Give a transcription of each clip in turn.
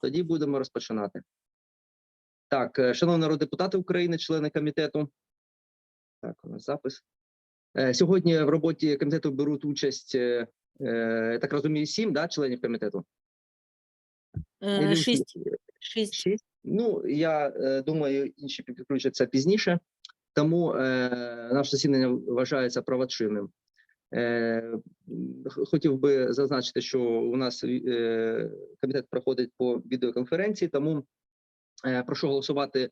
Тоді будемо розпочинати. Так, е, шановні народні депутати України, члени комітету. Так, у нас запис. Е, Сьогодні в роботі комітету беруть участь, е, я так розумію, сім да, членів комітету. Шість. Шість. Шість. Ну, я думаю, інші підключаться пізніше, тому наше засідання вважається правочинним. Е, хотів би зазначити, що у нас е, комітет проходить по відеоконференції, тому е, прошу голосувати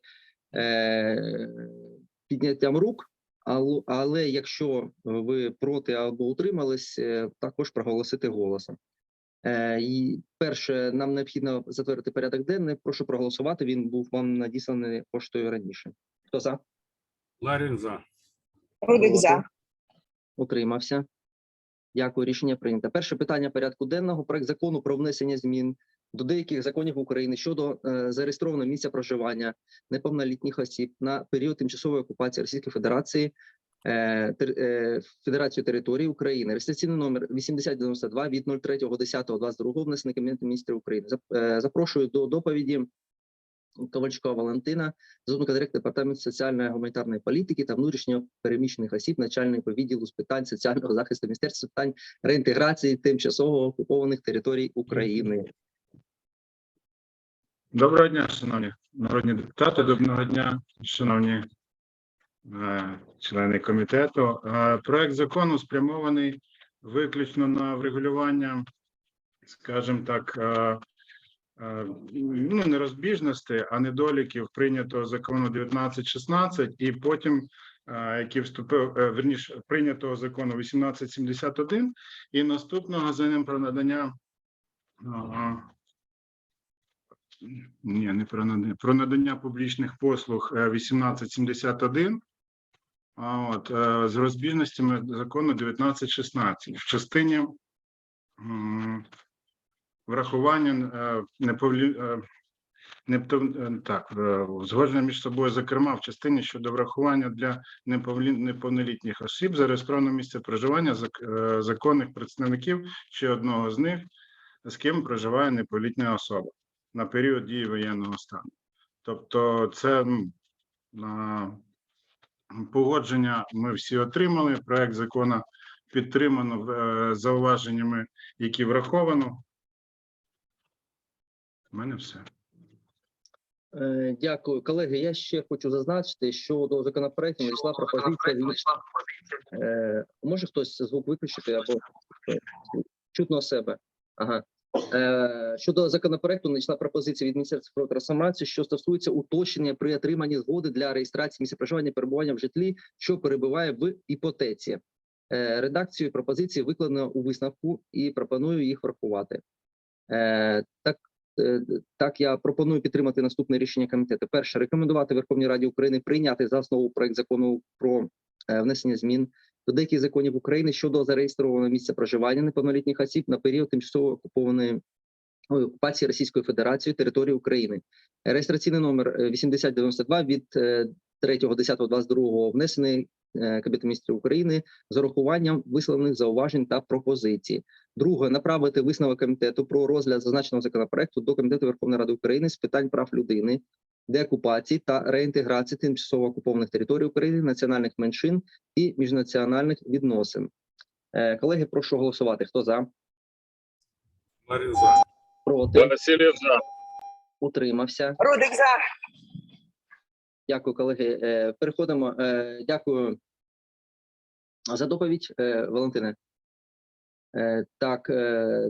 підняттям рук. Але якщо ви проти або утримались, також проголосити голосом. І перше, нам необхідно затвердити порядок денний. Прошу проголосувати. Він був вам надісланий поштою раніше. Хто за? Ларін за. Рудик за. Утримався. Дякую. Рішення прийнято. Перше питання порядку денного. Проект закону про внесення змін до деяких законів України щодо е, зареєстрованого місця проживання неповнолітніх осіб на період тимчасової окупації Російської Федерації. е, е, Федерацію території України реєстраційний номер 8092 від 03.10.22 внесений Кабінетом міністрів України. Е, Запрошую до доповіді Ковальчука Валентина, заступника директора департаменту соціальної гуманітарної політики та внутрішньо переміщених осіб, начальника відділу з питань соціального захисту міністерства з питань реінтеграції тимчасово окупованих територій України. Доброго дня, шановні народні депутати. Доброго дня, шановні е, члени комітету. Е, проект закону спрямований виключно на врегулювання, скажімо так, е, ну не розбіжностей, а недоліків прийнятого закону 1916 і потім. е, Який вступив е, верніше прийнятого закону 1871 і наступного за ним про надання е, ні, не про надання, про надання публічних послуг е, 1871, а от е, з розбіжностями закону 1916 в частині врахування е, неповлі, е, непто- е, так, узгодження між собою, зокрема, в частині щодо врахування для неповнолітніх осіб зареєстрованого місця проживання зак- законних представників ще одного з них, з ким проживає неповнолітня особа на період дії воєнного стану. Тобто, це на погодження ми всі отримали. Проект закону підтримано зауваженнями, які враховано. У мене все. Е, Дякую, колеги. Я ще хочу зазначити, що до законопроекту надійшла пропозиція від Е, може хтось звук виключити або чутно себе. Ага. Е, щодо законопроекту, надійшла пропозиція від Міністерства про трансформацію, що стосується уточнення при отриманні згоди для реєстрації місця проживання і перебування в житлі, що перебуває в іпотеці. Редакцію пропозиції викладено у висновку і пропоную їх врахувати. Так, так, я пропоную підтримати наступне рішення комітету. Перше, рекомендувати Верховній Раді України прийняти за основу проект закону про е, внесення змін до деяких законів України щодо зареєстрованого місця проживання неповнолітніх осіб на період тимчасово окупованої окупації Російської Федерації території України. Реєстраційний номер е, 8092 від е, 3.10.22 внесений е, Кабінетом міністрів України з урахуванням висловлених зауважень та пропозицій. Друге, направити висновок комітету про розгляд зазначеного законопроекту до Комітету Верховної Ради України з питань прав людини, деокупації та реінтеграції тимчасово окупованих територій України, національних меншин і міжнаціональних відносин. Е, Колеги, прошу голосувати. Хто за? Ларін за. Проти? Васильєв за. Утримався? Рудик за. Дякую, колеги. Е, Переходимо. Е, Дякую за доповідь, е, Валентине. Так,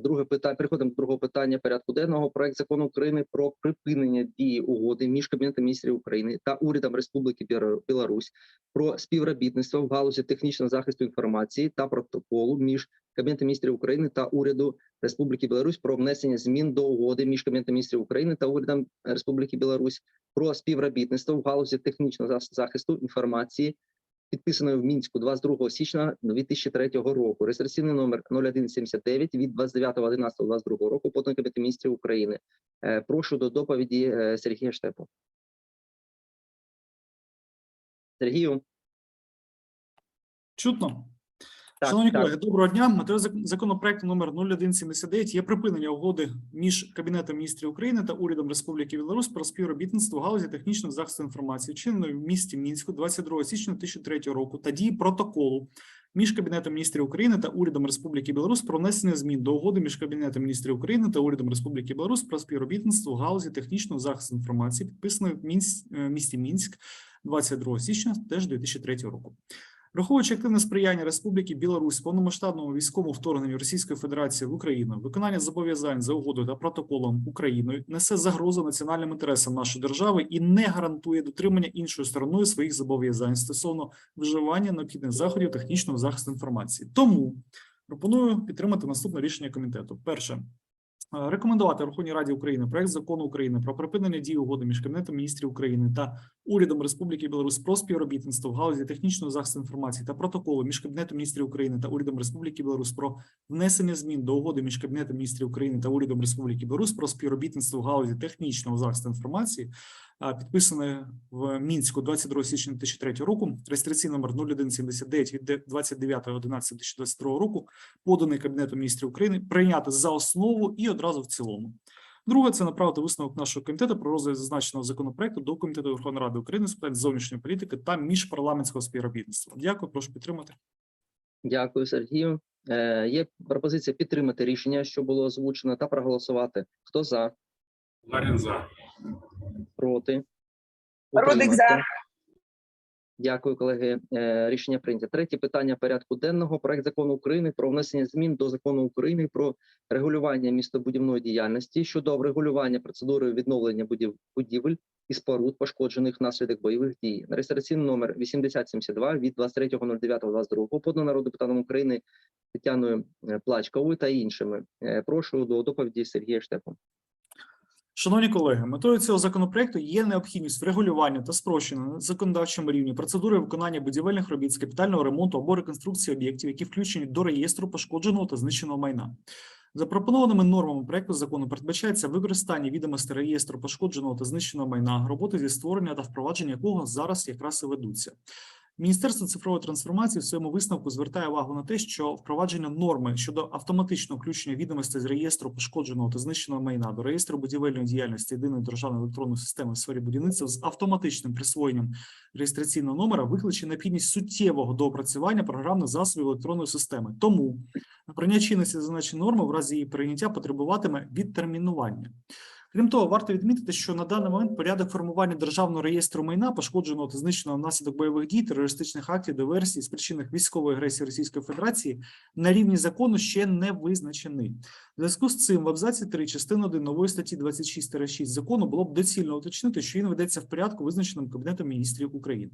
друге питання. Переходимо до другого питання порядку денного. Проект закону України про припинення дії угоди між Кабінетом міністрів України та урядом Республіки Білор- Білорусь про співробітництво в галузі технічного захисту інформації та протоколу між Кабінетом міністрів України та уряду Республіки Білорусь про внесення змін до угоди між Кабінетом міністрів України та урядом Республіки Білорусь про співробітництво в галузі технічного захисту інформації, підписаної в мінську 22 січня 2003 року. Реєстраційний номер 0179 від 29.11.22 року, поданий Кабінетом міністрів України. Е, Прошу до доповіді е, Сергія Штепу. Сергію, Чутно. Так, Шановні так. колеги, доброго дня. Зак- законопроекту номер 0179 є припинення угоди між Кабінетом міністрів України та урядом Республіки Білорусь про співробітництво в галузі технічного захисту інформації, вчиненої в місті Мінську 22 січня 2003 року та дії протоколу між Кабінетом міністрів України та урядом Республіки Білорусь про внесення змін до угоди між Кабінетом міністрів України та урядом Республіки Білорусь про співробітництво в галузі технічного захисту інформації, підписаної в е, місті Мінськ 22 січня теж 2003 року. Враховуючи активне сприяння Республіки Білорусь повномасштабному військовому вторгненню Російської Федерації в Україну, виконання зобов'язань за угодою та протоколом Україною несе загрозу національним інтересам нашої держави і не гарантує дотримання іншою стороною своїх зобов'язань стосовно вживання необхідних заходів технічного захисту інформації. Тому пропоную підтримати наступне рішення комітету. Перше. е, Рекомендувати Верховній Раді України проект закону України про припинення дії угоди між Кабінетом міністрів України та урядом Республіки Білорусь про співробітництво в галузі технічного захисту інформації та протоколу між Кабінетом міністрів України та урядом Республіки Білорусь про внесення змін до угоди між Кабінетом міністрів України та урядом Республіки Білорусь про співробітництво в галузі технічного захисту інформації, підписане в Мінську 22 січня 2003 року, реєстраційний номер 0179 від 29.11.2022 року, поданий Кабінетом міністрів України, прийняти за основу і одразу в цілому. Друге, це направити висновок нашого комітету про розгляд зазначеного законопроекту до Комітету Верховної Ради України з питань зовнішньої політики та міжпарламентського співробітництва. Дякую, прошу підтримати. Дякую, Сергію. Е, є пропозиція підтримати рішення, що було озвучено, та проголосувати. Хто за? Ларін за. Проти? Родик за. Дякую, колеги. Е, Рішення прийнято. Третє питання порядку денного. Проект закону України про внесення змін до закону України про регулювання містобудівної діяльності щодо врегулювання процедури відновлення будів- будівель і споруд, пошкоджених внаслідок бойових дій. Реєстраційний номер 8072 від 23.09.22 подано народним депутатом України Тетяною е, Плачковою та іншими. Е, Прошу до доповіді Сергія Штепу. Шановні колеги, метою цього законопроекту є необхідність врегулювання та спрощення на законодавчому рівні процедури виконання будівельних робіт з капітального ремонту або реконструкції об'єктів, які включені до реєстру пошкодженого та знищеного майна. Запропонованими нормами проекту закону передбачається використання відомостей реєстру пошкодженого та знищеного майна, роботи зі створення та впровадження якого зараз якраз і ведуться. Міністерство цифрової трансформації в своєму висновку звертає увагу на те, що впровадження норми щодо автоматичного включення відомостей з реєстру пошкодженого та знищеного майна до реєстру будівельної діяльності єдиної державної електронної системи в сфері будівництва з автоматичним присвоєнням реєстраційного номера викличе необхідність суттєвого доопрацювання програмних засобів електронної системи. Тому набрання чинності зазначеної норми в разі її прийняття потребуватиме відтермінування. Крім того, варто відмітити, що на даний момент порядок формування державного реєстру майна, пошкодженого та знищеного внаслідок бойових дій, терористичних актів, диверсій, спричинених військової агресії Російської Федерації на рівні закону ще не визначений. В зв'язку з цим в абзаці 3 частини 1 нової статті 26-6 закону було б доцільно уточнити, що він ведеться в порядку, визначеним Кабінетом міністрів України.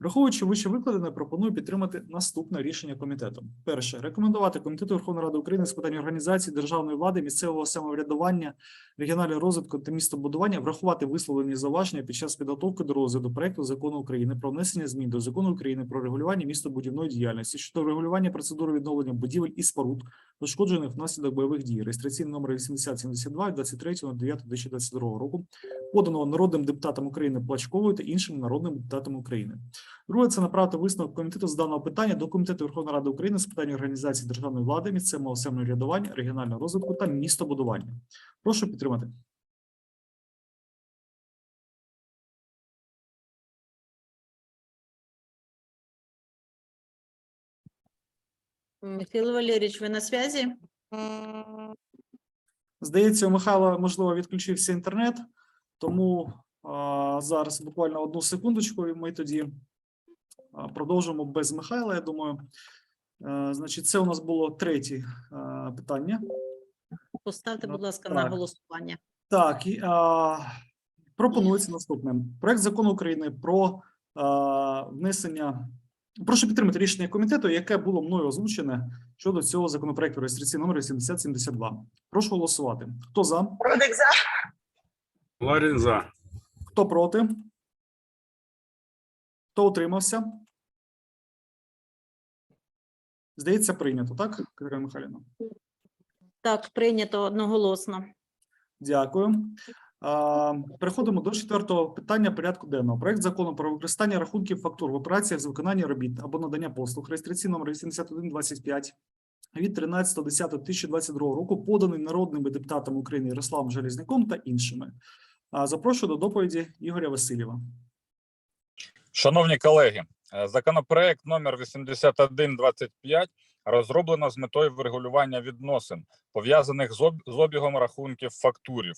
Враховуючи вище викладене, пропоную підтримати наступне рішення комітету. Перше рекомендувати комітету Верховної Ради України з питань організації державної влади, місцевого самоврядування, регіонального розвитку та містобудування врахувати висловлені зауваження під час підготовки до розгляду проекту закону України про внесення змін до закону України про регулювання містобудівної діяльності щодо регулювання процедури відновлення будівель і споруд, пошкоджених внаслідок бойових дій, реєстраційний номер 8072 від 23.09.2022 року, поданого народним депутатом України Плачковою та іншими народними депутатами України. Друге, це направити висновок комітету з даного питання до комітету Верховної Ради України з питань організації державної влади, місцевого самоврядування, регіонального розвитку та містобудування. Прошу підтримати. Михаил Валерьевич, вы на связи? Здається, у Михайла, можливо, відключився інтернет, тому а, зараз буквально одну секундочку, і ми тоді продовжимо без Михайла. Я думаю, Е, значить, це у нас було третє е, питання. Поставте, будь ласка, на голосування. Так, і, а, пропонується наступне. Проект закону України про а, внесення. Прошу підтримати рішення комітету, яке було мною озвучене щодо цього законопроекту реєстраційний номер 8072. Прошу голосувати. Хто за? Рудик за. Ларін за. Хто проти? Хто утримався? Здається, прийнято, так, Катерина Михайлівна? Так, прийнято одноголосно. Дякую. Переходимо до четвертого питання порядку денного. Проект закону про використання рахунків фактур в операціях з виконання робіт або надання послуг реєстраційний номер 8125 від 13.10.2022 року, поданий народними депутатами України Ярославом Железняком та іншими. Запрошую до доповіді Ігоря Васильєва. Шановні колеги, е, законопроект номер 8125 розроблено з метою врегулювання відносин, пов'язаних з об- з обігом рахунків фактурів,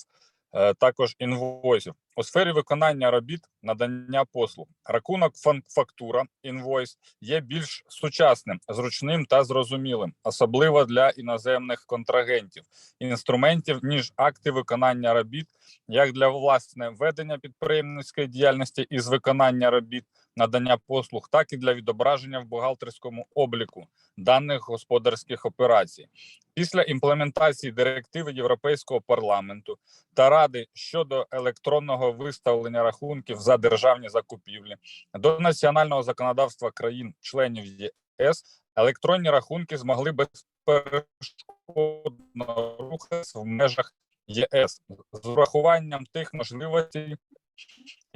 також інвойсів у сфері виконання робіт, надання послуг. Рахунок фактура інвойс є більш сучасним, зручним та зрозумілим, особливо для іноземних контрагентів, інструментів ніж акти виконання робіт, як для власне ведення підприємницької діяльності із виконання робіт, надання послуг, так і для відображення в бухгалтерському обліку даних господарських операцій. Після імплементації директиви Європейського парламенту та Ради щодо електронного виставлення рахунків за державні закупівлі до національного законодавства країн-членів ЄС електронні рахунки змогли безперешкодно рухатися в межах ЄС з урахуванням тих можливостей,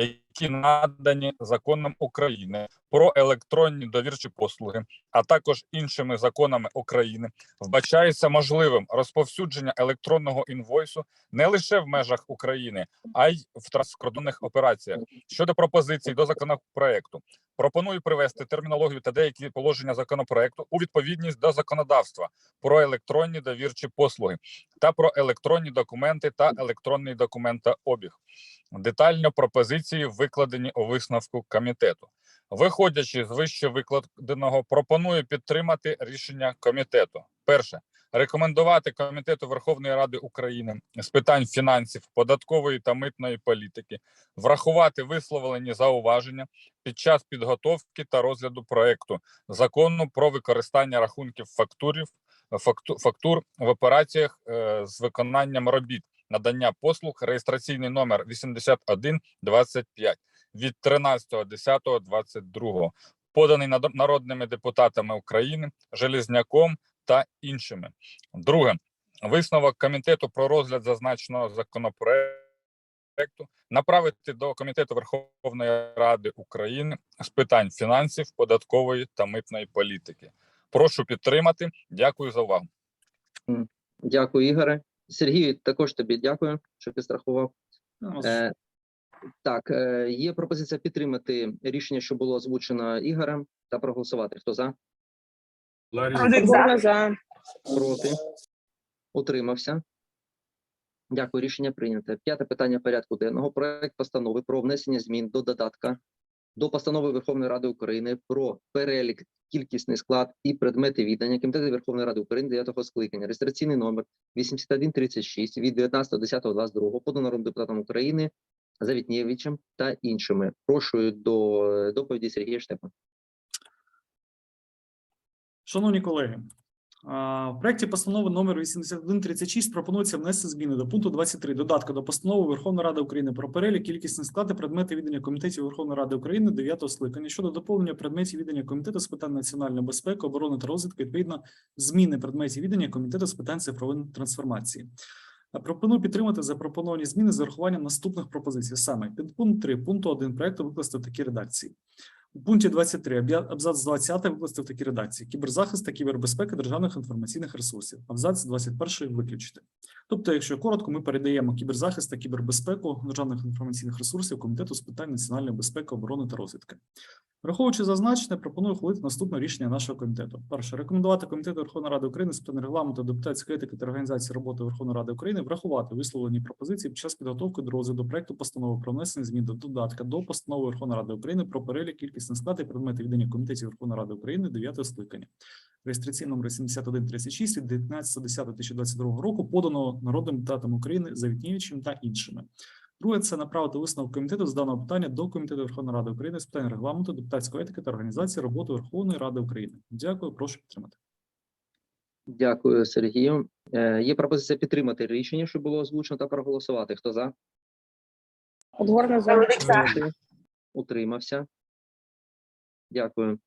які надані законом України про електронні довірчі послуги, а також іншими законами України, вбачається можливим розповсюдження електронного інвойсу не лише в межах України, а й в транскордонних операціях. Щодо пропозицій до законопроекту, пропоную привести термінологію та деякі положення законопроекту у відповідність до законодавства про електронні довірчі послуги та про електронні документи та електронний документообіг. Детально пропозиції викладені у висновку комітету. Виходячи з вище викладеного, пропоную підтримати рішення комітету. Перше рекомендувати комітету Верховної Ради України з питань фінансів, податкової та митної політики, врахувати висловлені зауваження під час підготовки та розгляду проекту закону про використання рахунків фактурів факту, фактур в операціях е, з виконанням робіт надання послуг реєстраційний номер 8125 від 13.10.22, поданий народними депутатами України, Железняком та іншими. Друге, висновок комітету про розгляд зазначеного законопроекту направити до комітету Верховної Ради України з питань фінансів, податкової та митної політики. Прошу підтримати. Дякую за увагу. Дякую, Ігоре. Сергію, також тобі дякую, що підстрахував. Е, так, е, є пропозиція підтримати рішення, що було озвучено Ігорем, та проголосувати. Хто за? Подгорна за. Проти? Утримався. Дякую, рішення прийнято. П'яте питання порядку денного. Проект постанови про внесення змін до додатка до постанови Верховної Ради України про перелік, кількісний склад і предмети віддання Комітету Верховної Ради України 9 скликання. Реєстраційний номер 8136 від 19.10.22 подано народним депутатом України Завітнєвичем та іншими. Прошу до доповіді Сергія Штепа. Шановні колеги, в проекті постанови номер 8136 пропонується внести зміни до пункту 23 додатка до постанови Верховної Ради України про перелік кількісних склад і предмети віддання комітетів Верховної Ради України 9 скликання щодо доповнення предметів віддання комітету з питань національної безпеки, оборони та розвитку, відповідно зміни предметів віддання комітету з питань цифрової трансформації. Пропоную підтримати запропоновані зміни з урахуванням наступних пропозицій. Саме підпункт 3 пункту 1 проекту викласти в такій редакції. У пункті 23 аб'я- абзац 20 викласти в такій редакції: кіберзахист та кібербезпека державних інформаційних ресурсів. Абзац 21 виключити. Тобто, якщо коротко, ми передаємо кіберзахист та кібербезпеку державних інформаційних ресурсів комітету з питань національної безпеки, оборони та розвідки. Враховуючи зазначене, пропоную ухвалити наступне рішення нашого комітету. Перше, рекомендувати комітету Верховної Ради України з питань регламенту, депутатської етики та організації роботи Верховної Ради України врахувати висловлені пропозиції під час підготовки до розгляду проекту постанови про внесення змін до додатка до постанови Верховної Ради України про перелік кількісний склад і предмети віддання комітетів Верховної Ради України 9 скликання. Реєстраційний номер 7136 від 19.10.2022 року подано народним депутатам України Завітнєвичем та іншими. Друге це направити висновок комітету з даного питання до комітету Верховної Ради України з питань регламенту, депутатської етики та організації роботи Верховної Ради України. Дякую, прошу підтримати. Дякую, Сергію. Е, Є пропозиція підтримати рішення, що було озвучено, та проголосувати. Хто за? Утримався. Дякую.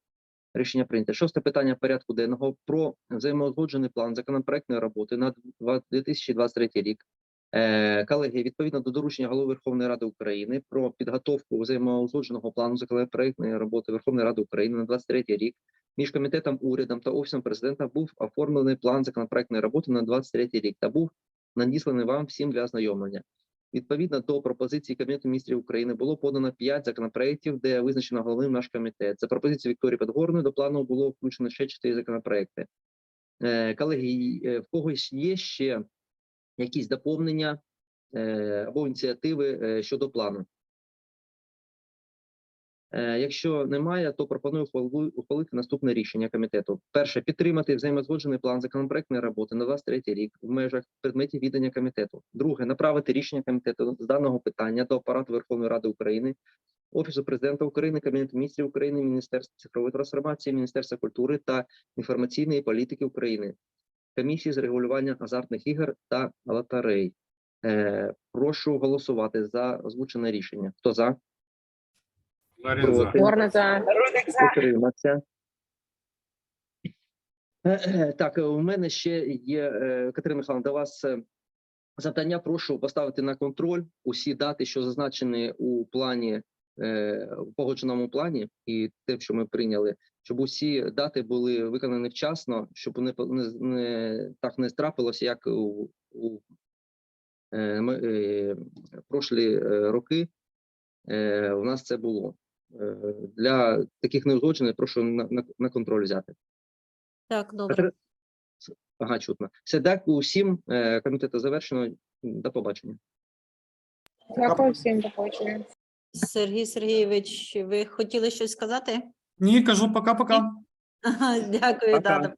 Рішення прийнято. Шосте питання порядку денного про взаємоузгоджений план законопроектної роботи на два- 2023 рік Е, Колеги, відповідно до доручення Голови Верховної Ради України про підготовку взаємоузгодженого плану законопроектної роботи Верховної Ради України на 23 рік між комітетом, урядом та офісом президента був оформлений план законопроектної роботи на 23 рік та був надісланий вам всім для ознайомлення. Відповідно до пропозиції Кабінету міністрів України було подано 5 законопроєктів, де визначено головним наш комітет. За пропозицією Вікторії Подгорної до плану було включено ще 4 законопроекти. Е, Колеги, е, в когось є ще якісь доповнення е, або ініціативи щодо плану? Е, Якщо немає, то пропоную ухвалити наступне рішення комітету. Перше підтримати взаємозгоджений план законопроектної роботи на 23 рік в межах предметів відання комітету. Друге направити рішення комітету з даного питання до апарату Верховної Ради України, Офісу президента України, Кабінету міністрів України, Міністерства цифрової трансформації, Міністерства культури та інформаційної політики України, комісії з регулювання азартних ігор та лотерей. Е, прошу голосувати за озвучене рішення. Хто за? Ларін за. Проти? Горна за. Утримався. Е, Так, е, у мене ще є е, Катерина Михайловна, до вас е, завдання. Прошу поставити на контроль усі дати, що зазначені у плані е, в погодженому плані, і те, що ми прийняли, щоб усі дати були виконані вчасно, щоб не, по- не, не так не трапилося, як у, у е, ми, е, прошлі е, роки. Е, у нас це було. Е, Для таких неузгоджених прошу на, на, на контроль взяти. Так, добре. Ага, чутно. Все, дякую усім. Комітет завершено. До побачення. Дякую всім, до побачення. Сергій Сергійович, ви хотіли щось сказати? Ні, кажу пока-пока. Дякую, Дякую, да, Пока. до